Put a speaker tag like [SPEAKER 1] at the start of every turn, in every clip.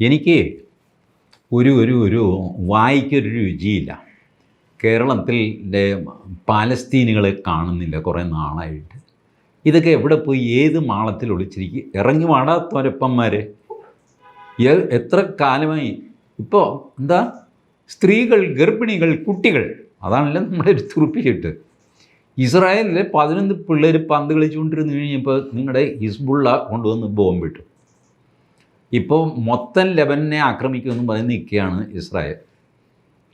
[SPEAKER 1] എനിക്ക് ഒരു ഒരു ഒരു വായിക്കൊരു രുചിയില്ല. കേരളത്തിൽ പാലസ്തീനുകളെ കാണുന്നില്ല കുറേ നാളായിട്ട്. ഇതൊക്കെ എവിടെ പോയി ഏത് മാളത്തിൽ ഒളിച്ചിരിക്കും? ഇറങ്ങി വാടാ തൊരപ്പന്മാർ എത്ര കാലമായി? ഇപ്പോൾ എന്താ? സ്ത്രീകൾ ഗർഭിണികൾ കുട്ടികൾ. അതാണല്ലോ നമ്മുടെ ഒരു തുറുപ്പിച്ചിട്ട് ഇസ്രായേലിലെ പതിനൊന്ന് പിള്ളേർ പന്ത് കളിച്ചുകൊണ്ടിരുന്ന് കഴിഞ്ഞപ്പോൾ നിങ്ങളുടെ ഹിസ്ബുള്ള കൊണ്ടുവന്ന് ബോംബിട്ടു. ഇപ്പോൾ മൊത്തം ലെബനെ ആക്രമിക്കുമെന്ന് പറഞ്ഞ് നിൽക്കുകയാണ് ഇസ്രായേൽ.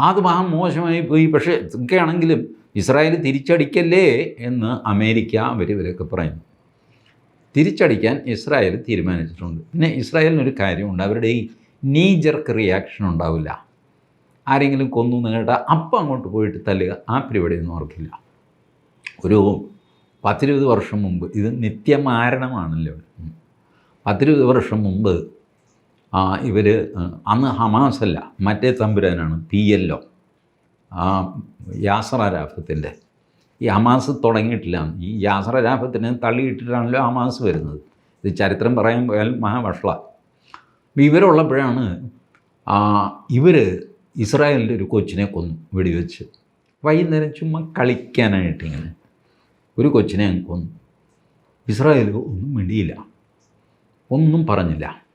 [SPEAKER 1] അത് മഹാ മോശമായി പോയി. പക്ഷേ ഇതൊക്കെയാണെങ്കിലും ഇസ്രായേൽ തിരിച്ചടിക്കല്ലേ എന്ന് അമേരിക്ക അവർ ഇവരൊക്കെ പറയുന്നു. തിരിച്ചടിക്കാൻ ഇസ്രായേൽ തീരുമാനിച്ചിട്ടുണ്ട്. പിന്നെ ഇസ്രായേലിനൊരു കാര്യമുണ്ട്. അവരുടെ ഈ നീജർക്ക് റിയാക്ഷൻ ഉണ്ടാവില്ല. ആരെങ്കിലും കൊന്നു എന്ന് കേട്ടാൽ അപ്പം അങ്ങോട്ട് പോയിട്ട് തല്ലുക. ആ പരിപാടിയൊന്നും ഓർക്കില്ല ഒരു പത്തിരുപത് വർഷം മുമ്പ് ഇത് നിത്യമാരണമാണല്ലോ. പത്തിരുപത് വർഷം മുമ്പ് ഇവർ അന്ന് ഹമാസ് അല്ല മറ്റേ തമ്പുരാനാണ് പി എൽ ഒ യാസർ അരാഫത്തിന്റെ ഈ ഹമാസ് തുടങ്ങിയിട്ടില്ല. ഈ യാസർ അരാഫത്തിനെ തള്ളിയിട്ടിട്ടാണല്ലോ ഹമാസ് വരുന്നത്. ഇത് ചരിത്രം പറയാൻ പോയാൽ മഹാവഷള ഇവരുള്ളപ്പോഴാണ് ഇവർ ഇസ്രായേലിന്റെ ഒരു കൊച്ചിനെ കൊന്നു വെടിവെച്ച്. വൈകുന്നേരം ചുമ്മാ കളിക്കാനായിട്ട് ഇങ്ങനെ ഒരു കൊച്ചിനെ കൊന്നു. ഇസ്രായേൽ ഒന്നും മിണ്ടിയില്ല. ഒന്നും പറഞ്ഞില്ല.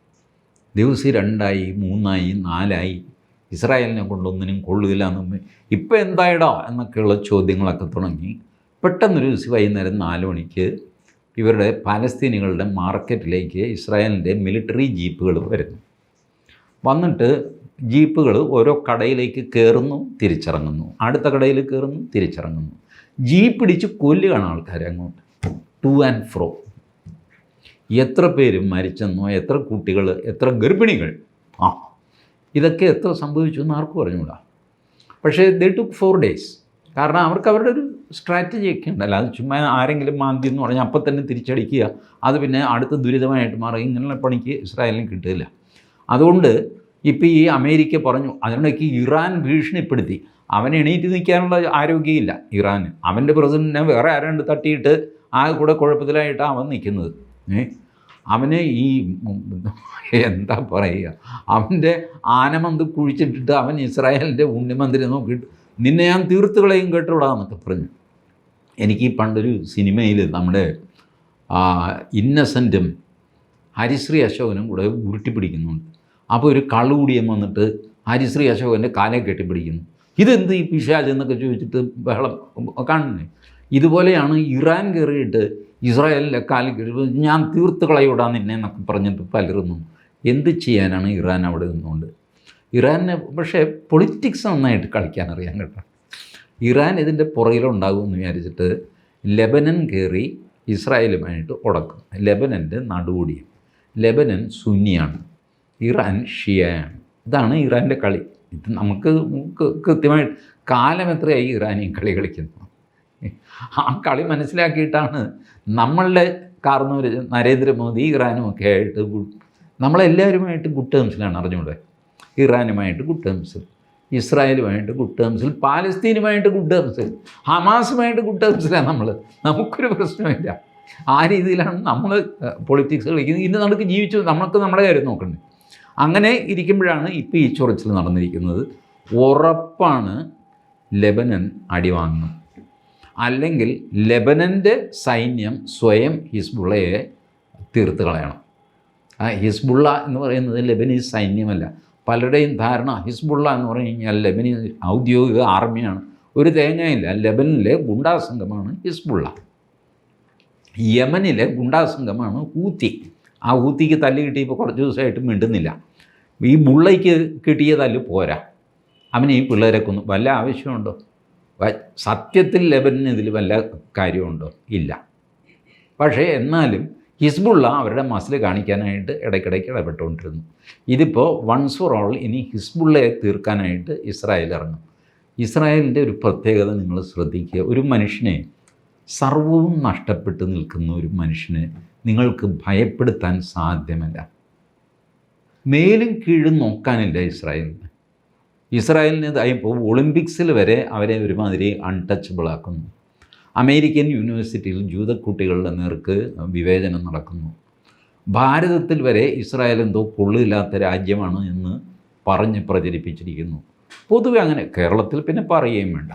[SPEAKER 1] ദിവസം രണ്ടായി മൂന്നായി നാലായി. ഇസ്രായേലിനെ കൊണ്ടൊന്നിനും കൊള്ളുകയില്ല എന്ന് ഇപ്പം എന്തായിടാ എന്നൊക്കെയുള്ള ചോദ്യങ്ങളൊക്കെ തുടങ്ങി. പെട്ടെന്നൊരു ദിവസം വൈകുന്നേരം നാല് മണിക്ക് ഇവരുടെ പാലസ്തീനികളുടെ മാർക്കറ്റിലേക്ക് ഇസ്രായേലിന്റെ മിലിറ്ററി ജീപ്പുകൾ വരുന്നു. വന്നിട്ട് ജീപ്പുകൾ ഓരോ കടയിലേക്ക് കയറുന്നു തിരിച്ചിറങ്ങുന്നു. അടുത്ത കടയിൽ കയറുന്നു തിരിച്ചിറങ്ങുന്നു. ജീപ്പ് ഇടിച്ച് കൊല്ലുകയാണ് ആൾക്കാരെ അങ്ങോട്ട്. To and fro. എത്ര പേര് മരിച്ചെന്നോ എത്ര കുട്ടികൾ എത്ര ഗർഭിണികൾ? ആ ഇതൊക്കെ എത്ര സംഭവിച്ചു എന്ന് ആർക്കും അറിഞ്ഞൂടാ പക്ഷേ ദേ ടുക്ക് ഫോർ ഡേയ്സ് കാരണം അവർക്ക് അവരുടെ ഒരു സ്ട്രാറ്റജി ഒക്കെ ഉണ്ടല്ലോ. അത് ചുമ്മാ ആരെങ്കിലും മാന്തി എന്ന് പറഞ്ഞാൽ അപ്പം തന്നെ തിരിച്ചടിക്കുക. അത് പിന്നെ അടുത്ത ദുരിതമായിട്ട് മാറും ഇങ്ങനെയുള്ള പണിക്ക് ഇസ്രായേലിന് കിട്ടില്ല അതുകൊണ്ട് ഇപ്പോൾ ഈ അമേരിക്ക പറഞ്ഞു അതിനിടയ്ക്ക് ഇറാൻ ഭീഷണിപ്പെടുത്തി. അവൻ എണീറ്റ് നിൽക്കാനുള്ള ആരോഗ്യമില്ല ഇറാന്. അവന്റെ പ്രസിഡന്റിനെ വേറെ ആരാണ്ട് തട്ടിയിട്ട് ആ കൂടെ കുഴപ്പത്തിലായിട്ടാണ് അവൻ നിൽക്കുന്നത്. അവന് ഈ എന്താ പറയുക? അവന്റെ ആനമന്ത് കുഴിച്ചിട്ടിട്ട് അവൻ ഇസ്രായേലിന്റെ ഉണ്ണിമന്ദിരം നോക്കിയിട്ട് നിന്നെ ഞാൻ തീർത്ത് കളയും കേട്ടോടാന്നൊക്കെ പറഞ്ഞു. എനിക്ക് പണ്ടൊരു സിനിമയിൽ നമ്മുടെ ഇന്നസെന്റും ഹരിശ്രീ അശോകനും കൂടെ ഉരുട്ടിപ്പിടിക്കുന്നുണ്ട്. അപ്പോൾ ഒരു കള്ളുകൂടിയൻ വന്നിട്ട് ഹരിശ്രീ അശോകന്റെ കാലെ കെട്ടിപ്പിടിക്കുന്നു. ഇതെന്ത് ഈ പിശാജ് എന്നൊക്കെ ചോദിച്ചിട്ട് ബഹളം കാണുന്നേ ഇതുപോലെയാണ് ഇറാൻ കയറിയിട്ട് ഇസ്രായേലിലെ കാലിൽ കിഴിവ്. ഞാൻ തീർത്ത് കളയൂടാ നിന്നെ എന്നൊക്കെ പറഞ്ഞിട്ട് പലരുന്നു. എന്ത് ചെയ്യാനാണ് ഇറാൻ അവിടെ നിന്നുകൊണ്ട്? ഇറാനെ പക്ഷേ പൊളിറ്റിക്സ് നന്നായിട്ട് കളിക്കാൻ അറിയാൻ കേട്ടോ. ഇറാൻ ഇതിന്റെ പുറകിലുണ്ടാകുമെന്ന് വിചാരിച്ചിട്ട് ലെബനൻ കയറി ഇസ്രായേലുമായിട്ട് ഉടക്കും. ലെബനന്റെ നടുകൂടിയും ലെബനൻ സുന്നിയാണ്. ഇറാൻ ഷിയയാണ്. ഇതാണ് ഇറാന്റെ കളി. ഇത് നമുക്ക് കൃത്യമായിട്ട് കാലം എത്രയായി ഇറാനിയും കളി കളിക്കുന്നു ആ കളി മനസ്സിലാക്കിയിട്ടാണ് നമ്മളുടെ കാർന്നൂർ നരേന്ദ്രമോദി ഇറാനും ഒക്കെ ആയിട്ട് നമ്മളെല്ലാവരുമായിട്ട് ഗുഡ് ടേംസിലാണ് അറിഞ്ഞൂടെ ഇറാനുമായിട്ട് ഗുഡ് ടേംസിൽ ഇസ്രായേലുമായിട്ട് ഗുഡ് ടേംസിൽ പാലസ്തീനുമായിട്ട് ഗുഡ് ടേംസിൽ ഹമാസുമായിട്ട് ഗുഡ് ടേംസിലാണ് നമ്മൾ നമുക്കൊരു പ്രശ്നമില്ല. ആ രീതിയിലാണ് നമ്മൾ പൊളിറ്റിക്സ് കളിക്കുന്നത്. ഇന്ന് നമുക്ക് ജീവിച്ചു നമ്മൾക്ക് നമ്മുടെ കാര്യം നോക്കണ്ടേ. അങ്ങനെ ഇരിക്കുമ്പോഴാണ് ഇപ്പോൾ ഈ ചൊറിച്ചിൽ നടന്നിരിക്കുന്നത്. ഉറപ്പാണ് ലെബനൻ അടിവാങ്ങും. അല്ലെങ്കിൽ ലെബനന്റെ സൈന്യം സ്വയം ഹിസ്ബുള്ളയെ തീർത്ത് കളയണം ആ ഹിസ്ബുള്ള എന്ന് പറയുന്നത് ലെബനീസ് സൈന്യമല്ല. പലരുടെയും ധാരണ ഹിസ്ബുള്ള എന്ന് പറഞ്ഞു കഴിഞ്ഞാൽ ലെബനീസ് ഔദ്യോഗിക ആർമിയാണ്. ഒരു തേങ്ങയില്ല. ലെബനിലെ ഗുണ്ടാ സംഘമാണ് ഹിസ്ബുള്ള. യമനിലെ ഗുണ്ടാ സംഘമാണ് ഹൂത്തി. ആ ഹൂത്തിക്ക് തല്ല് കിട്ടിയപ്പോൾ കുറച്ച് ദിവസമായിട്ട് മിണ്ടുന്നില്ല. ഈ ബുള്ളയ്ക്ക് കിട്ടിയ തല്ല് പോരാ. അവന് ഈ പിള്ളേരെ കൊന്നു. വല്ല ആവശ്യമുണ്ടോ? സത്യത്തിൽ ലെബനിന് ഇതിൽ വല്ല കാര്യമുണ്ടോ? ഇല്ല. പക്ഷേ എന്നാലും ഹിസ്ബുള്ള അവരുടെ മസിൽ കാണിക്കാനായിട്ട് ഇടയ്ക്കിടയ്ക്ക് ഇടപെട്ടുകൊണ്ടിരുന്നു. ഇതിപ്പോൾ വൺസ് ഫോർ ഓൾ ഇനി ഹിസ്ബുള്ളയെ തീർക്കാനായിട്ട് ഇസ്രായേൽ ഇറങ്ങും. ഇസ്രായേലിന്റെ ഒരു പ്രത്യേകത നിങ്ങൾ ശ്രദ്ധിക്കുക. ഒരു മനുഷ്യനെ സർവവും നഷ്ടപ്പെട്ട് നിൽക്കുന്ന ഒരു മനുഷ്യനെ നിങ്ങൾക്ക് ഭയപ്പെടുത്താൻ സാധ്യമല്ല. മേലും കീഴും നോക്കാനില്ല ഇസ്രായേലിന്. ഇസ്രായേലിന് ഇതായപ്പോൾ ഒളിമ്പിക്സിൽ വരെ അവരെ ഒരുമാതിരി അൺടച്ചബിൾ ആക്കുന്നു. അമേരിക്കൻ യൂണിവേഴ്സിറ്റിയിൽ ജൂതക്കുട്ടികളുടെ നേർക്ക് വിവേചനം നടക്കുന്നു. ഭാരതത്തിൽ വരെ ഇസ്രായേൽ എന്തോ കൊള്ളില്ലാത്ത രാജ്യമാണ് എന്ന് പറഞ്ഞ് പ്രചരിപ്പിച്ചിരിക്കുന്നു. പൊതുവെ അങ്ങനെ കേരളത്തിൽ പിന്നെ പറയുകയും വേണ്ട.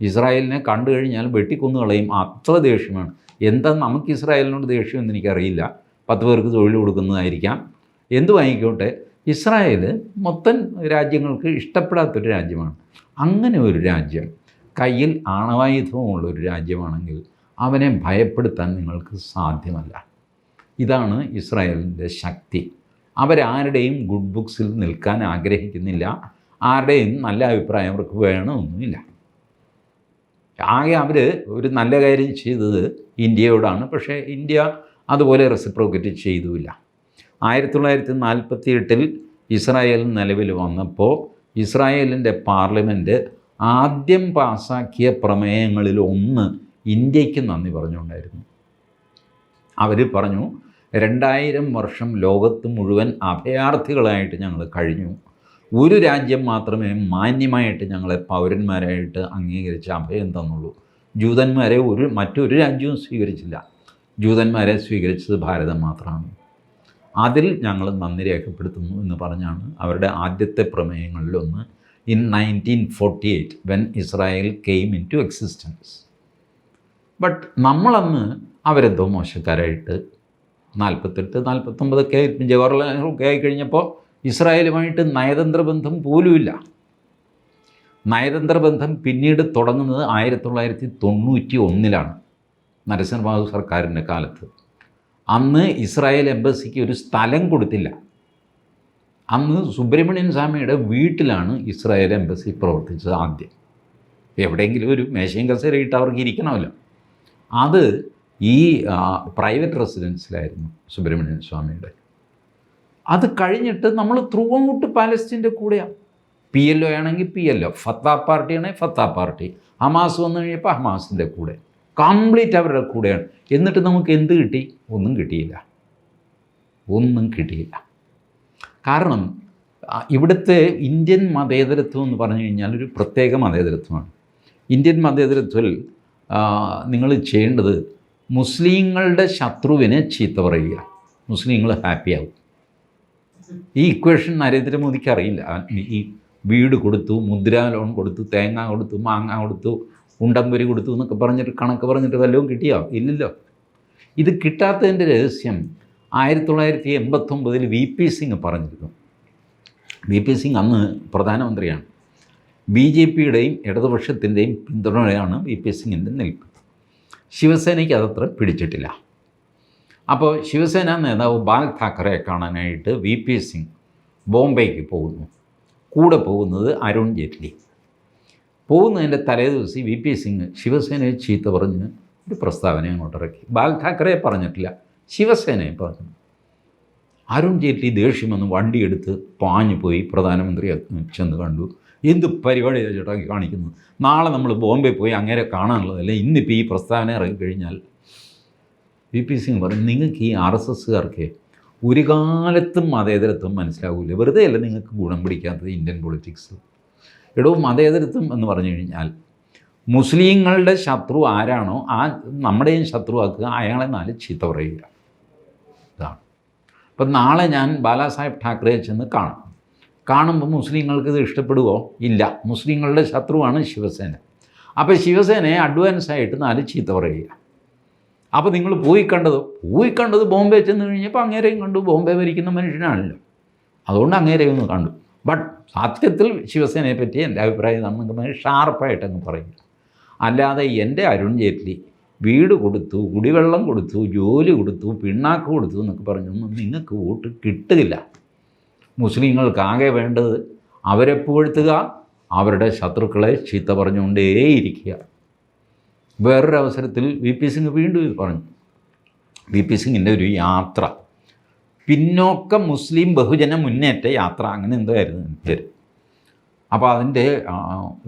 [SPEAKER 1] ഇസ്രായേലിനെ കണ്ടു കഴിഞ്ഞാൽ വെട്ടിക്കൊന്നു കളയും അത്ര ദേഷ്യമാണ്. എന്താ നമുക്ക് ഇസ്രായേലിനോട് ദേഷ്യമെന്ന് എനിക്കറിയില്ല. പത്ത് പേർക്ക് തൊഴിൽ കൊടുക്കുന്നതായിരിക്കാം. എന്തു വാങ്ങിക്കോട്ടെ? ഇസ്രായേൽ മൊത്തം രാജ്യങ്ങൾക്ക് ഇഷ്ടപ്പെടാത്തൊരു രാജ്യമാണ്. അങ്ങനെ ഒരു രാജ്യം കയ്യിൽ ആണവായുധവുമുള്ള ഒരു രാജ്യമാണെങ്കിൽ അവനെ ഭയപ്പെടുത്താൻ നിങ്ങൾക്ക് സാധ്യമല്ല. ഇതാണ് ഇസ്രായേലിന്റെ ശക്തി. അവരാരുടെയും ഗുഡ് ബുക്സിൽ നിൽക്കാൻ ആഗ്രഹിക്കുന്നില്ല. ആരുടെയും നല്ല അഭിപ്രായം അവർക്ക് വേണമെന്നില്ല. ആകെ അവർ ഒരു നല്ല കാര്യം ചെയ്തത് ഇന്ത്യയോടാണ്. പക്ഷേ ഇന്ത്യ അതുപോലെ റെസിപ്രോക്കേറ്റ് ചെയ്തുമില്ല. ആയിരത്തി തൊള്ളായിരത്തി നാൽപ്പത്തി എട്ടിൽ ഇസ്രായേൽ നിലവിൽ വന്നപ്പോൾ ഇസ്രായേലിന്റെ പാർലമെന്റ് ആദ്യം പാസാക്കിയ പ്രമേയങ്ങളിൽ ഒന്ന് ഇന്ത്യയ്ക്ക് നന്ദി പറഞ്ഞുകൊണ്ടായിരുന്നു. അവർ പറഞ്ഞു രണ്ടായിരം വർഷം ലോകത്ത് മുഴുവൻ അഭയാർത്ഥികളായിട്ട് ഞങ്ങൾ കഴിഞ്ഞു. ഒരു രാജ്യം മാത്രമേ മാന്യമായിട്ട് ഞങ്ങളെ പൗരന്മാരായിട്ട് അംഗീകരിച്ച് അഭയം തന്നുള്ളൂ. ജൂതന്മാരെ ഒരു മറ്റൊരു രാജ്യവും സ്വീകരിച്ചില്ല. ജൂതന്മാരെ സ്വീകരിച്ചത് ഭാരതം മാത്രമാണ്. അതിൽ ഞങ്ങൾ നന്ദി രേഖപ്പെടുത്തുന്നു എന്ന് പറഞ്ഞാണ് അവരുടെ ആദ്യത്തെ പ്രമേയങ്ങളിലൊന്ന് in nineteen forty eight when Israel came into existence but നമ്മളന്ന് അവരെന്തോ മോശക്കാരായിട്ട് നാൽപ്പത്തെട്ട് നാൽപ്പത്തൊമ്പതൊക്കെ ജവഹർലാൽ നെഹ്റു ഒക്കെ ആയിക്കഴിഞ്ഞപ്പോൾ ഇസ്രായേലുമായിട്ട് നയതന്ത്ര ബന്ധം പോലുമില്ല നയതന്ത്ര ബന്ധം പിന്നീട് തുടങ്ങുന്നത് ആയിരത്തി തൊള്ളായിരത്തി തൊണ്ണൂറ്റി ഒന്നിലാണ് നരസിംഹബാബു സർക്കാരിന്റെ കാലത്ത്. അന്ന് ഇസ്രായേൽ എംബസിക്ക് ഒരു സ്ഥലം കൊടുത്തില്ല. അന്ന് സുബ്രഹ്മണ്യൻ സ്വാമിയുടെ വീട്ടിലാണ് ഇസ്രായേൽ എംബസി പ്രവർത്തിച്ചത് ആദ്യം. എവിടെയെങ്കിലും ഒരു മേശയും കസേരയിട്ട് അവർക്ക് ഇരിക്കണമല്ലോ. അത് ഈ പ്രൈവറ്റ് റെസിഡൻസിലായിരുന്നു സുബ്രഹ്മണ്യൻ സ്വാമിയുടെ. അത് കഴിഞ്ഞിട്ട് നമ്മൾ ത്രൂ ഔട്ട് പാലസ്തീന്റെ കൂടെയാണ് പി എൽ ഒ ആണെങ്കിൽ പി എൽ ഒ ഫത്താ പാർട്ടിയാണെങ്കിൽ ഫത്താ പാർട്ടി ഹമാസ് വന്നു കഴിഞ്ഞപ്പോൾ ഹമാസിന്റെ കൂടെ. കംപ്ലീറ്റ് അവരുടെ കൂടെയാണ്. എന്നിട്ട് നമുക്ക് എന്ത് കിട്ടി? ഒന്നും കിട്ടിയില്ല. ഒന്നും കിട്ടിയില്ല. കാരണം ഇവിടുത്തെ ഇന്ത്യൻ മതേതരത്വം എന്ന് പറഞ്ഞു കഴിഞ്ഞാൽ ഒരു പ്രത്യേക മതേതരത്വമാണ്. ഇന്ത്യൻ മതേതരത്വത്തിൽ നിങ്ങൾ ചെയ്യേണ്ടത് മുസ്ലിങ്ങളുടെ ശത്രുവിനെ ചീത്ത പറയുക. മുസ്ലിങ്ങൾ ഹാപ്പിയാവും ഈ ഇക്വേഷൻ നരേന്ദ്രമോദിക്ക് അറിയില്ല. ഈ വീട് കൊടുത്തു മുദ്രാ ലോൺ കൊടുത്തു തേങ്ങ കൊടുത്തു മാങ്ങ കൊടുത്തു ഉണ്ടമ്പരി കൊടുത്തു എന്നൊക്കെ പറഞ്ഞിട്ട് കണക്ക് പറഞ്ഞിട്ട് വല്ലതും കിട്ടിയോ? ഇല്ലല്ലോ. ഇത് കിട്ടാത്തതിന്റെ രഹസ്യം ആയിരത്തി തൊള്ളായിരത്തി എൺപത്തൊമ്പതിൽ വി പി സിംഗ് പറഞ്ഞിരുന്നു. വി പി സിംഗ് അന്ന് പ്രധാനമന്ത്രിയാണ്. ബി ജെ പിയുടെയും ഇടതുപക്ഷത്തിന്റെയും പിന്തുണയാണ് വി പി സിംഗിന്റെ നിൽപ്പ്. ശിവസേനയ്ക്ക് അതത്ര പിടിച്ചിട്ടില്ല. അപ്പോൾ ശിവസേന നേതാവ് ബാൽ താക്കറെ കാണാനായിട്ട് വി പി സിംഗ് ബോംബെക്ക് പോകുന്നു. കൂടെ പോകുന്നത് അരുൺ ജെയ്റ്റ്ലി. പോകുന്നതിന്റെ തലേദിവസം വി പി സിംഗ് ശിവസേനയെ ചീത്ത പറഞ്ഞ് ഒരു പ്രസ്താവന അങ്ങോട്ട് ഇറക്കി. ബാൽ ഠാക്കറെ പറഞ്ഞിട്ടില്ല ശിവസേനയെ പറഞ്ഞു. അരുൺ ജെയ്റ്റ്ലി ദേഷ്യം വന്ന് വണ്ടിയെടുത്ത് പാഞ്ഞു പോയി പ്രധാനമന്ത്രി ചെന്ന് കണ്ടു. എന്ത് പരിപാടിയാണ് ചേട്ടാ കാണിക്കുന്നു കാണിക്കുന്നത്? നാളെ നമ്മൾ ബോംബെ പോയി അങ്ങനെ കാണാനുള്ളതല്ല? ഇന്നിപ്പോൾ ഈ പ്രസ്താവന ഇറങ്ങിക്കഴിഞ്ഞാൽ വി പി സിംഗ് പറഞ്ഞു നിങ്ങൾക്ക് ഈ ആർ എസ് എസ്സുകാർക്ക് ഒരു കാലത്തും മതേതരത്വം മനസ്സിലാവില്ല വെറുതെ അല്ല നിങ്ങൾക്ക് ഗുണം പിടിക്കാത്തത് ഇന്ത്യൻ പൊളിറ്റിക്സ്? എടോ മതേതരത്വം എന്ന് പറഞ്ഞു കഴിഞ്ഞാൽ മുസ്ലിങ്ങളുടെ ശത്രു ആരാണോ ആ നമ്മുടെയും ശത്രുവാക്കുക അയാളെ നാല് ചീത്ത പറയുക. ഇതാണ്. അപ്പം നാളെ ഞാൻ ബാലാസാഹേബ് ഠാക്കറെ ചെന്ന് കാണും. കാണുമ്പോൾ മുസ്ലിങ്ങൾക്ക് ഇത് ഇഷ്ടപ്പെടുവോ? ഇല്ല. മുസ്ലിങ്ങളുടെ ശത്രുവാണ് ശിവസേന. അപ്പോൾ ശിവസേനയെ അഡ്വാൻസായിട്ട് നാല് ചീത്ത പറയുക. അപ്പോൾ നിങ്ങൾ പോയി കണ്ടത് പോയി കണ്ടത് ബോംബെ ചെന്ന് കഴിഞ്ഞപ്പോൾ അങ്ങേരെയും കണ്ടു. ബോംബെ ഭരിക്കുന്ന മനുഷ്യനാണല്ലോ. അതുകൊണ്ട് അങ്ങേരെയും ഒന്ന് കണ്ടു. ബട്ട് സത്യത്തിൽ ശിവസേനയെ പറ്റി എന്റെ അഭിപ്രായം നമുക്ക് ഷാർപ്പായിട്ട് അങ്ങ് പറയും അല്ലാതെ എന്റെ അരുൺ ജെയ്റ്റ്ലി വീട് കൊടുത്തു കുടിവെള്ളം കൊടുത്തു ജോലി കൊടുത്തു പിണ്ണാക്ക് കൊടുത്തു എന്നൊക്കെ പറഞ്ഞൊന്നും നിങ്ങൾക്ക് വോട്ട് കിട്ടുകയില്ല. മുസ്ലിങ്ങൾക്കാകെ വേണ്ടത് അവരെ പുകഴ്ത്തുക അവരുടെ ശത്രുക്കളെ ചീത്ത പറഞ്ഞുകൊണ്ടേയിരിക്കുക. വേറൊരു അവസരത്തിൽ വി പി സിംഗ് വീണ്ടും പറഞ്ഞു. വി പി സിംഗിന്റെ ഒരു യാത്ര. പിന്നോക്ക മുസ്ലിം ബഹുജന മുന്നേറ്റ യാത്ര അങ്ങനെ എന്തോ ആയിരുന്നു അപ്പോൾ അതിന്റെ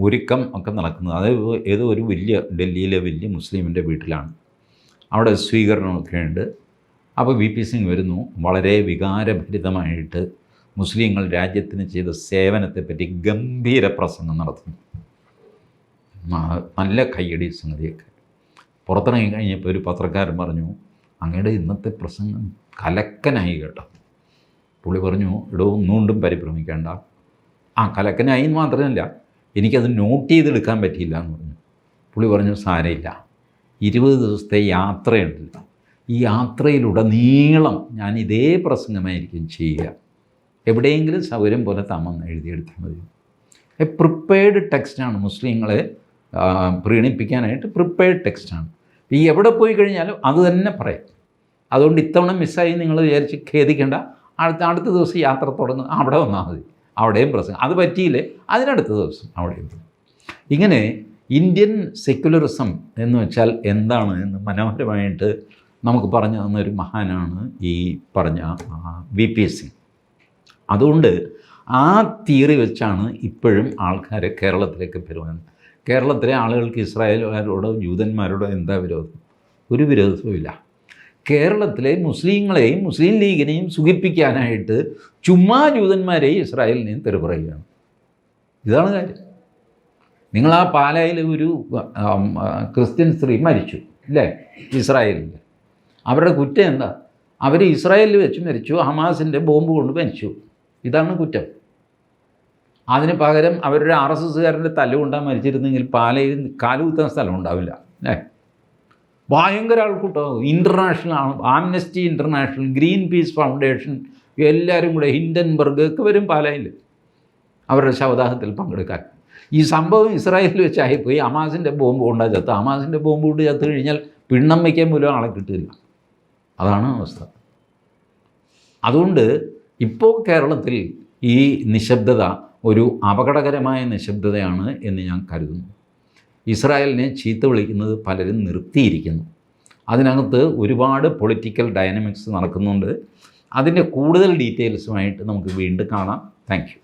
[SPEAKER 1] ഒരുക്കം ഒക്കെ നടക്കുന്നത്. അത് ഏതോ ഒരു വലിയ ഡൽഹിയിലെ വലിയ മുസ്ലിമിന്റെ വീട്ടിലാണ്. അവിടെ സ്വീകരണമൊക്കെ ഉണ്ട്. അപ്പോൾ വി പി സിംഗ് വരുന്നു. വളരെ വികാരഭരിതമായിട്ട് മുസ്ലിങ്ങൾ രാജ്യത്തിന് ചെയ്ത സേവനത്തെപ്പറ്റി ഗംഭീര പ്രസംഗം നടത്തുന്നു. നല്ല കയ്യടി സംഗതിയൊക്കെ. പുറത്തിറങ്ങി കഴിഞ്ഞപ്പോൾ ഒരു പത്രക്കാരൻ പറഞ്ഞു അങ്ങയുടെ ഇന്നത്തെ പ്രസംഗം കലക്കനായി കേട്ടോ. പുള്ളി പറഞ്ഞു ഇടോ ഒന്നുകൊണ്ടും പരിഭ്രമിക്കേണ്ട. ആ കലക്കനായി എന്ന് മാത്രമല്ല എനിക്കത് നോട്ട് ചെയ്തെടുക്കാൻ പറ്റിയില്ല എന്ന് പറഞ്ഞു. പുള്ളി പറഞ്ഞു സാരമില്ല. ഇരുപത് ദിവസത്തെ യാത്രയുണ്ടല്ലോ ഈ യാത്രയിലുടനീളം ഞാൻ ഇതേ പ്രസംഗമായിരിക്കും ചെയ്യുക. എവിടെയെങ്കിലും സൗകര്യം പോലെ താമെന്ന് എഴുതിയെടുത്താൽ മതി. എ പ്രിപ്പയർഡ് ടെക്സ്റ്റാണ് മുസ്ലിങ്ങളെ പ്രീണിപ്പിക്കാനായിട്ട് പ്രിപ്പയർഡ് ടെക്സ്റ്റാണ് ഈ എവിടെ പോയി കഴിഞ്ഞാലും അത് തന്നെ പറയും. അതുകൊണ്ട് ഇത്തവണ മിസ്സായി നിങ്ങൾ വിചാരിച്ച് ഖേദിക്കേണ്ട. അടുത്ത അടുത്ത ദിവസം യാത്ര തുടങ്ങും അവിടെ വന്നാൽ മതി. അവിടെയും പ്രസംഗം അത് പറ്റിയില്ലേ? അതിനടുത്ത ദിവസം അവിടെയും ഇങ്ങനെ ഇന്ത്യൻ സെക്യുലറിസം എന്ന് വെച്ചാൽ എന്താണ് എന്ന് മനോഹരമായിട്ട് നമുക്ക് പറഞ്ഞു തന്ന ഒരു മഹാനാണ് ഈ പറഞ്ഞ വി. പി. എസ് സിംഗ്. അതുകൊണ്ട് ആ തിയറി വെച്ചാണ് ഇപ്പോഴും ആൾക്കാർ കേരളത്തിലേക്ക് വരുവാൻ കേരളത്തിലെ ആളുകൾക്ക് ഇസ്രായേലുകാരോടോ ജൂതന്മാരോടോ എന്താ വിരോധം? ഒരു വിരോധവുമില്ല. കേരളത്തിലെ മുസ്ലിങ്ങളെയും മുസ്ലിം ലീഗിനെയും സുഖിപ്പിക്കാനായിട്ട് ചുമ്മാ ജൂതന്മാരെയും ഇസ്രായേലിനെയും തെറി പറയുകയാണ് ഇതാണ് കാര്യം. നിങ്ങൾ ആ പാലായിൽ ഒരു ക്രിസ്ത്യൻ സ്ത്രീ മരിച്ചു അല്ലേ ഇസ്രായേലിൽ. അവരുടെ കുറ്റം എന്താ? അവർ ഇസ്രായേലിൽ വെച്ച് മരിച്ചു ഹമാസിന്റെ ബോംബ് കൊണ്ട് മരിച്ചു. ഇതാണ് കുറ്റം. അതിന് പകരം അവരുടെ ആർ എസ് എസ്സുകാരന്റെ തല്ലുകൊണ്ടാ മരിച്ചിരുന്നെങ്കിൽ പാലയിൽ കാലുകുത്താൻ സ്ഥലം ഉണ്ടാവില്ല അല്ലേ? ഭയങ്കര ആൾക്കൂട്ടം. International Amnesty International Greenpeace foundation എല്ലാവരും കൂടെ ഹിൻഡൻബർഗ് ഒക്കെ വരും പാലയിൽ അവരുടെ ശവദാഹത്തിൽ പങ്കെടുക്കാൻ. ഈ സംഭവം ഇസ്രായേലിൽ വെച്ചായിപ്പോയി. ഹമാസിന്റെ ബോംബ് കൊണ്ടാ ചത്ത്. ഹമാസിന്റെ ബോംബ് കൊണ്ട് ചത്ത് കഴിഞ്ഞാൽ പിണ്ണം വയ്ക്കാൻ പോലും ആളെ കിട്ടില്ല. അതാണ് അവസ്ഥ. അതുകൊണ്ട് ഇപ്പോൾ കേരളത്തിൽ ഈ നിശബ്ദത ഒരു അപകടകരമായ നിശബ്ദതയാണ് എന്ന് ഞാൻ കരുതുന്നു. ഇസ്രായേലിനെ ചീത്ത വിളിക്കുന്നത് പലരും നിർത്തിയിരിക്കുന്നു. അതിനകത്ത് ഒരുപാട് പൊളിറ്റിക്കൽ ഡയനമിക്സ് നടക്കുന്നുണ്ട്. അതിന്റെ കൂടുതൽ ഡീറ്റെയിൽസുമായിട്ട് നമുക്ക് വീണ്ടും കാണാം. താങ്ക്